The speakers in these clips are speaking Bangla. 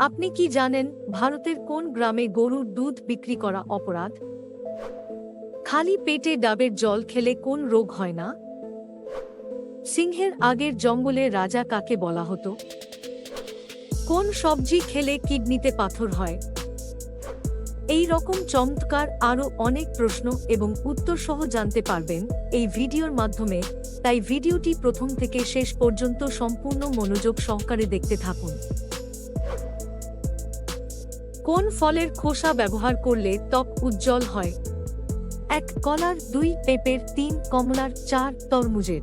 আপনি কি জানেন ভারতের কোন গ্রামে গরুর দুধ বিক্রি করা অপরাধ? খালি পেটে ডাবের জল খেলে কোন রোগ হয় না? সিংহের আগের জঙ্গলে রাজা কাকে বলা হতো? কোন সবজি খেলে কিডনিতে পাথর হয়? এই রকম চমৎকার আরও অনেক প্রশ্ন এবং উত্তর সহ জানতে পারবেন এই ভিডিওর মাধ্যমে, তাই ভিডিওটি প্রথম থেকে শেষ পর্যন্ত সম্পূর্ণ মনোযোগ সহকারে দেখতে থাকুন। কোন ফলের খোসা ব্যবহার করলে ত্বক উজ্জ্বল হয়? এক কলার, দুই পেঁপের, তিন কমলার, চার তরমুজের।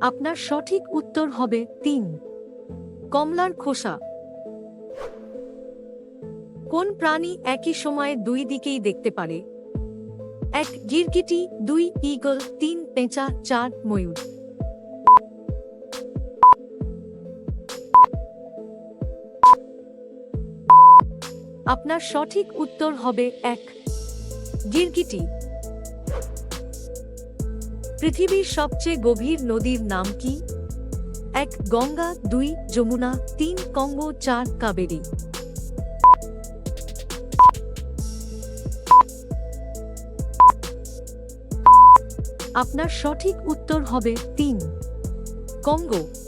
আপনার সঠিক উত্তর হবে তিন। কমলার খোসা। কোন প্রাণী একই সময়ে দুই দিকেই দেখতে পারে? এক গিরগিটি, দুই ঈগল, তিন পেঁচা, চার ময়ূর। আপনার সঠিক উত্তর হবে এক। গিরগিটি। পৃথিবীর সবচেয়ে গভীর নদীর নাম কি? এক, গঙ্গা, দুই, যমুনা, তিন, কঙ্গো, চার, কাবেরী। আপনার সঠিক উত্তর হবে তিন। কঙ্গো।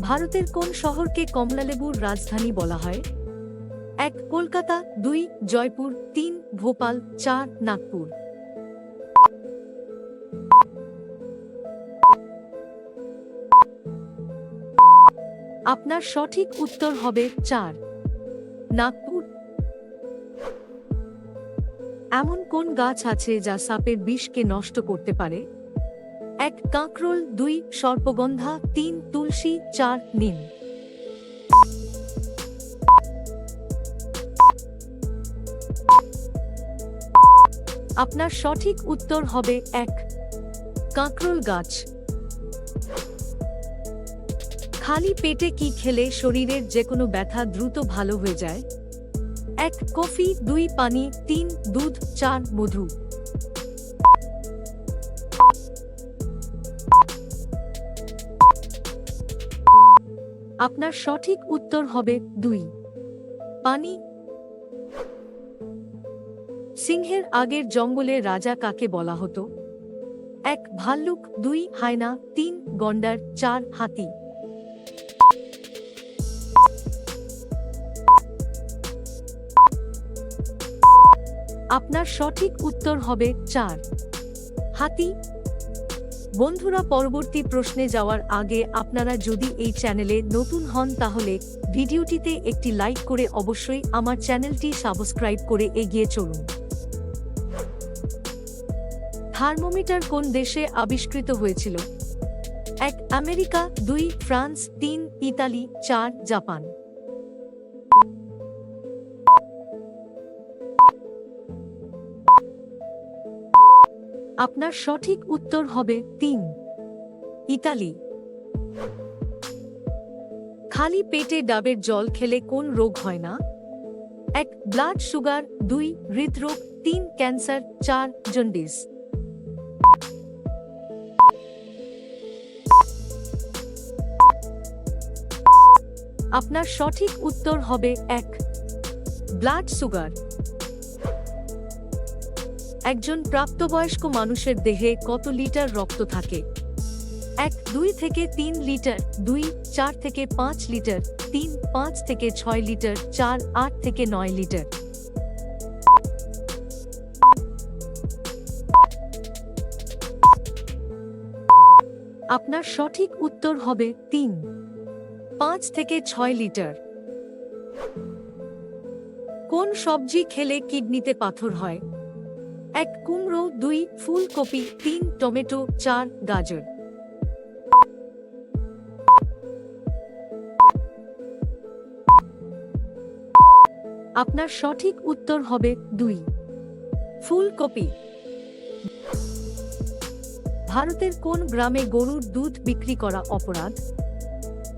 ভারতের কোন শহরকে কমলালেবুর রাজধানী বলা হয়? এক, কলকাতা, দুই, জয়পুর, তিন, ভোপাল, চার, নাগপুর। আপনার সঠিক উত্তর হবে চার, নাগপুর। এমন কোন গাছ আছে যা সাপের বিষকে নষ্ট করতে পারে? এক কাঁকরোল, দুই সর্পগন্ধা, তিন তুলসী, চার নিম। আপনার সঠিক উত্তর হবে এক, কাঁকরোল গাছ। খালি পেটে কি খেলে শরীরের যে কোনো ব্যথা দ্রুত ভালো হয়ে যায়? এক, কফি, দুই পানি, তিন, দুধ, চার, মধু। আপনার সঠিক উত্তর হবে দুই। পানি। সিংহের আগের জঙ্গলে রাজা কাকে বলা হতো? এক ভাল্লুক, দুই হায়না, তিন গন্ডার, চার হাতি। আপনার সঠিক উত্তর হবে চার। হাতি। বন্ধুরা, পরবর্তী প্রশ্নে যাওয়ার আগে আপনারা যদি এই চ্যানেলে নতুন হন তাহলে ভিডিওটিতে একটি লাইক করে অবশ্যই আমার চ্যানেলটি সাবস্ক্রাইব করে এগিয়ে চলুন। থার্মোমিটার কোন দেশে আবিষ্কৃত হয়েছিল? এক, আমেরিকা, দুই, ফ্রান্স, তিন, ইতালি, চার, জাপান। আপনার সঠিক উত্তর হবে তিন। ইতালি। খালি পেটে ডাবের জল খেলে কোন রোগ হয় না? এক, ব্লাড সুগার, দুই, হৃদরোগ, তিন, ক্যান্সার, চার, জন্ডিস। আপনার সঠিক উত্তর হবে এক, ব্লাড সুগার। একজন প্রাপ্তবয়স্ক মানুষের দেহে কত লিটার রক্ত থাকে? এক, দুই থেকে তিন লিটার, দুই, চার থেকে পাঁচ লিটার, তিন, পাঁচ থেকে ছয় লিটার, চার, আট থেকে নয় লিটার। আপনার সঠিক উত্তর হবে তিন, পাঁচ থেকে ছয় লিটার। কোন সবজি খেলে কিডনিতে পাথর হয়? এক কুমড়ো, দুই ফুলকপি, তিন টমেটো, চার গাজর। আপনার সঠিক উত্তর হবে দুই। ফুলকপি। ভারতের কোন গ্রামে গরুর দুধ বিক্রি করা অপরাধ?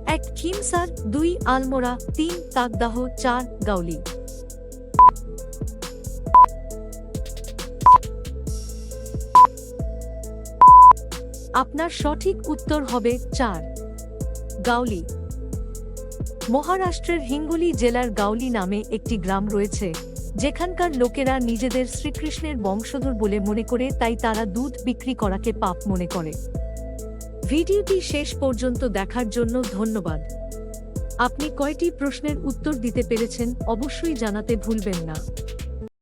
এক খিমসার দুই আলমোড়া, তিন তাকদাহ চার গাউলি। আপনার সঠিক উত্তর হবে চার। গাউলি। মহারাষ্ট্রের হিঙ্গুলি জেলার গাউলি নামে একটি গ্রাম রয়েছে, যেখানকার লোকেরা নিজেদের শ্রীকৃষ্ণের বংশধর বলে মনে করে তাই তারা দুধ বিক্রি করাকে পাপ মনে করে। ভিডিওটি শেষ পর্যন্ত দেখার জন্য ধন্যবাদ। আপনি কয়টি প্রশ্নের উত্তর দিতে পেরেছেন অবশ্যই জানাতে ভুলবেন না।